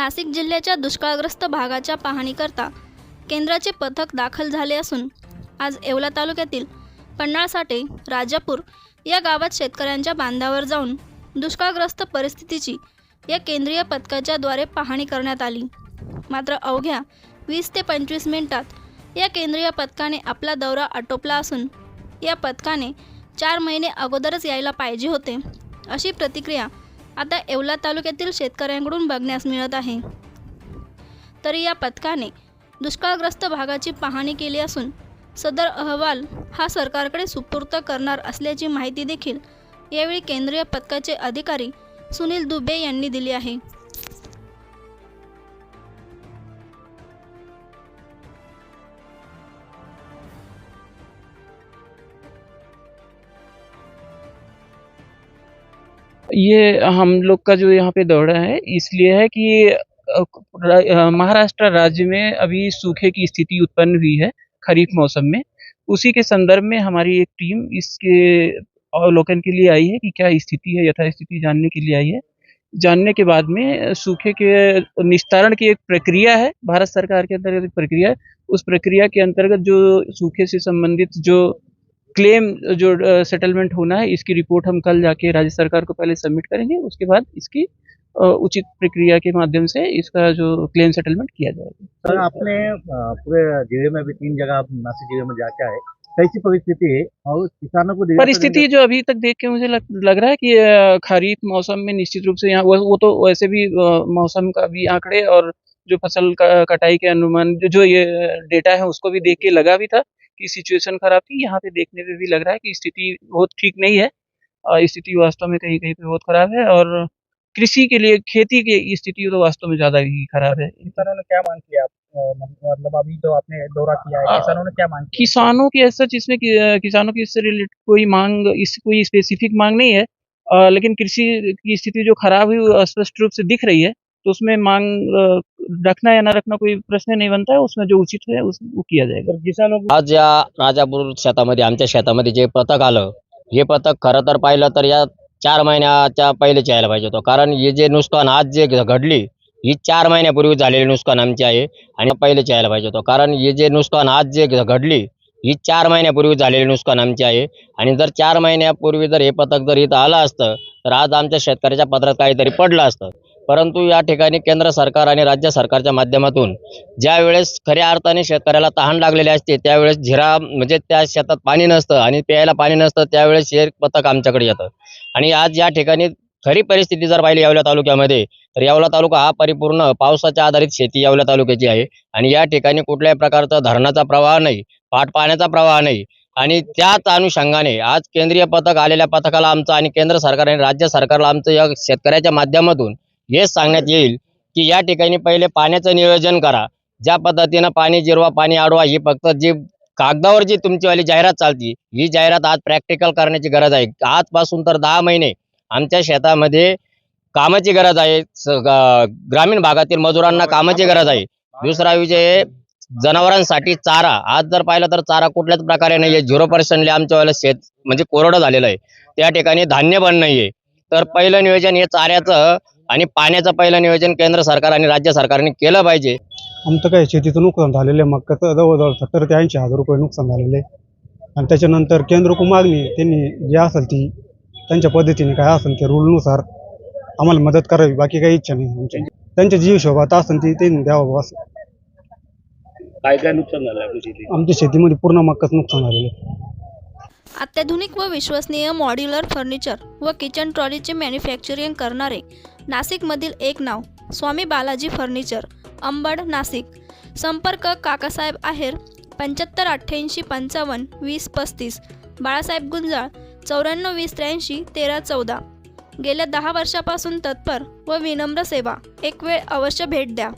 नाशिक जिल्ह्याच्या दुष्काळग्रस्त भागाच्या पाहणीकरता केंद्राचे पथक दाखल झाले असून आज येवला तालुक्यातील पन्हाळसाटे राजापूर या गावात शेतकऱ्यांच्या बांधावर जाऊन दुष्काळग्रस्त परिस्थितीची या केंद्रीय पथकाच्या द्वारे पाहणी करण्यात आली. मात्र अवघ्या वीस ते पंचवीस मिनिटात या केंद्रीय पथकाने आपला दौरा आटोपला असून या पथकाने चार महिने अगोदरच यायला पाहिजे होते अशी प्रतिक्रिया आता येवला तालुक्यातील शेतकऱ्यांकडून बघण्यास मिळत आहे. तरी या पथकाने दुष्काळग्रस्त भागाची पाहणी केली असून सदर अहवाल हा सरकारकडे सुपूर्त करणार असल्याची माहिती देखील यावेळी केंद्रीय पथकाचे अधिकारी सुनील दुबे यांनी दिली आहे. ये हम लोग का जो यहाँ पे दौरा है, इसलिए है कि महाराष्ट्र राज्य में अभी सूखे की स्थिति उत्पन्न हुई है खरीफ मौसम में। उसी के संदर्भ में हमारी एक टीम इसके अवलोकन के लिए आई है कि क्या स्थिति है यथा स्थिति जानने के लिए आई है। जानने के बाद में सूखे के निस्तारण की एक प्रक्रिया है, भारत सरकार के अंतर्गत प्रक्रिया है। उस प्रक्रिया के अंतर्गत जो सूखे से संबंधित जो क्लेम जो सेटलमेंट होना है इसकी रिपोर्ट हम कल जाके राज्य सरकार को पहले सबमिट करेंगे उसके बाद इसकी उचित प्रक्रिया के माध्यम से इसका जो क्लेम सेटलमेंट किया जाएगा। सर आपने पूरे ज़िले में भी तीन जगह आप नासिक ज़िले में जाके आए कैसी परिस्थिति है और किसानों को परिस्थिति जो अभी तक देख के मुझे लग, लग रहा है कि खरीफ मौसम में निश्चित रूप से यहाँ वो, वो तो वैसे भी मौसम का भी आंकड़े और जो फ़सल का कटाई के अनुमान जो जो ये डेटा है उसको भी देख के लगा भी था। कि सिचुएशन खराब थी। यहाँ पे देखने पे भी लग रहा है कि स्थिति बहुत ठीक नहीं है। स्थिति वास्तव में कहीं कहीं पे बहुत खराब है और कृषि के लिए खेती की स्थिति तो वास्तव में ज़्यादा ही खराब है। किसानों ने क्या मांग किया मतलब अभी जो आपने दौरा किया है किसानों ने क्या मांग किया किसानों की ऐसा इसमें किसानों की इससे रिलेटेड कोई मांग इस कोई स्पेसिफिक मांग नहीं है। लेकिन कृषि की स्थिति जो खराब हुई स्पष्ट रूप से दिख रही है। तो उसमें मांग रखना या ना रखना कोई प्रश्न नहीं बनता है उसमें जो उचित है उस वो किया जाएगा। किसानों आज या राजापूर शेतामध्ये आमच्या शेतामध्ये जे पथक आलं हे पथक खरं तर पाहिलं तर या चार महिन्याच्या पहिलेच यायला पाहिजे होतं. कारण हे जे नुकसान आज जे घडली ही चार महिन्यापूर्वी झालेली नुकसान आमची आहे आणि पहिलेच यायला पाहिजे होतं. कारण हे जे नुकसान आज जे घडली ही चार महिन्यापूर्वी झालेली नुकसान आमची आहे. आणि जर चार महिन्यापूर्वी जर हे पथक जर इथं आलं असतं तर आज आमच्या शेतकऱ्याच्या पत्रात काहीतरी पडलं असतं. परंतु या ठिकाणी केंद्र सरकार आणि राज्य सरकारच्या माध्यमातून ज्या वेळेस खऱ्या अर्थाने शेतकऱ्याला तहान लागलेली असते त्यावेळेस झिरा म्हणजे त्या शेतात पाणी नसतं आणि प्यायला पाणी नसतं त्यावेळेस हे पथक आमच्याकडे येतं. आणि आज या ठिकाणी खरी परिस्थिती जर पाहिली यावल्या तालुक्यामध्ये तर येवला तालुका हा परिपूर्ण पावसाच्या आधारित शेती येवला तालुक्याची आहे. आणि या ठिकाणी कुठल्याही प्रकारचा धरणाचा प्रवाह नाही पाट पाण्याचा प्रवाह नाही आणि त्याच अनुषंगाने आज केंद्रीय पथक आलेल्या पथकाला आमचं आणि केंद्र सरकार आणि राज्य सरकारला आमचं या शेतकऱ्याच्या माध्यमातून हेच सांगण्यात येईल की या ठिकाणी पहिले पाण्याचं नियोजन करा. ज्या पद्धतीनं पाणी जिरवा पाणी आडवा ही फक्त जी कागदावर जी तुमचीवाली जाहिरात चालती ही जाहिरात आज प्रॅक्टिकल करण्याची गरज आहे. आजपासून तर दहा महिने आमच्या शेतामध्ये कामाची गरज आहे. ग्रामीण भागातील मजुरांना कामाची गरज आहे. दुसरा विषय जनावरांसाठी चारा. आज जर पाहिलं तर चारा कुठल्याच प्रकारे नाही आहे झिरो पर्सेंटली आमच्यावालं शेत म्हणजे कोरडं झालेलं आहे. त्या ठिकाणी धान्य पण नाही आहे तर पहिलं नियोजन हे चाऱ्याचं आणि पाण्याचं पहिलं नियोजन केंद्र सरकार आणि राज्य सरकारने केलं पाहिजे. आमचं काय शेतीचं नुकसान झालेलं आहे. मक्काचं जवळजवळ सत्तर ते ऐंशी हजार रुपये नुकसान झालेलं आहे. आणि त्याच्यानंतर केंद्र मागणी त्यांनी जे असेल ती त्यांच्या पद्धतीने काय असेल ते रूलनुसार आम्हाला मदत करावी. बाकी काही इच्छा नाही आमची. त्यांच्या जी हिशोबात असेल ती त्यांनी द्यावं असं. काय काय नुकसान झालं आपल्या शेतीत? आमच्या शेतीमध्ये पूर्ण मक्काचं नुकसान झालेलं आहे. अत्याधुनिक व विश्वसनीय मॉड्युलर फर्निचर व किचन ट्रॉलीचे मॅन्युफॅक्चरिंग करणारे नाशिकमधील एक नाव स्वामी बालाजी फर्निचर अंबड नाशिक. संपर्क काकासाहेब आहेर पंच्याहत्तर अठ्ठ्याऐंशी पंचावन्न वीस पस्तीस. बाळासाहेब गुंजाळ चौऱ्याण्णव वीस त्र्याऐंशी तेरा चौदा. गेल्या दहा वर्षापासून तत्पर व विनम्र सेवा. एक वेळ अवश्य भेट द्या.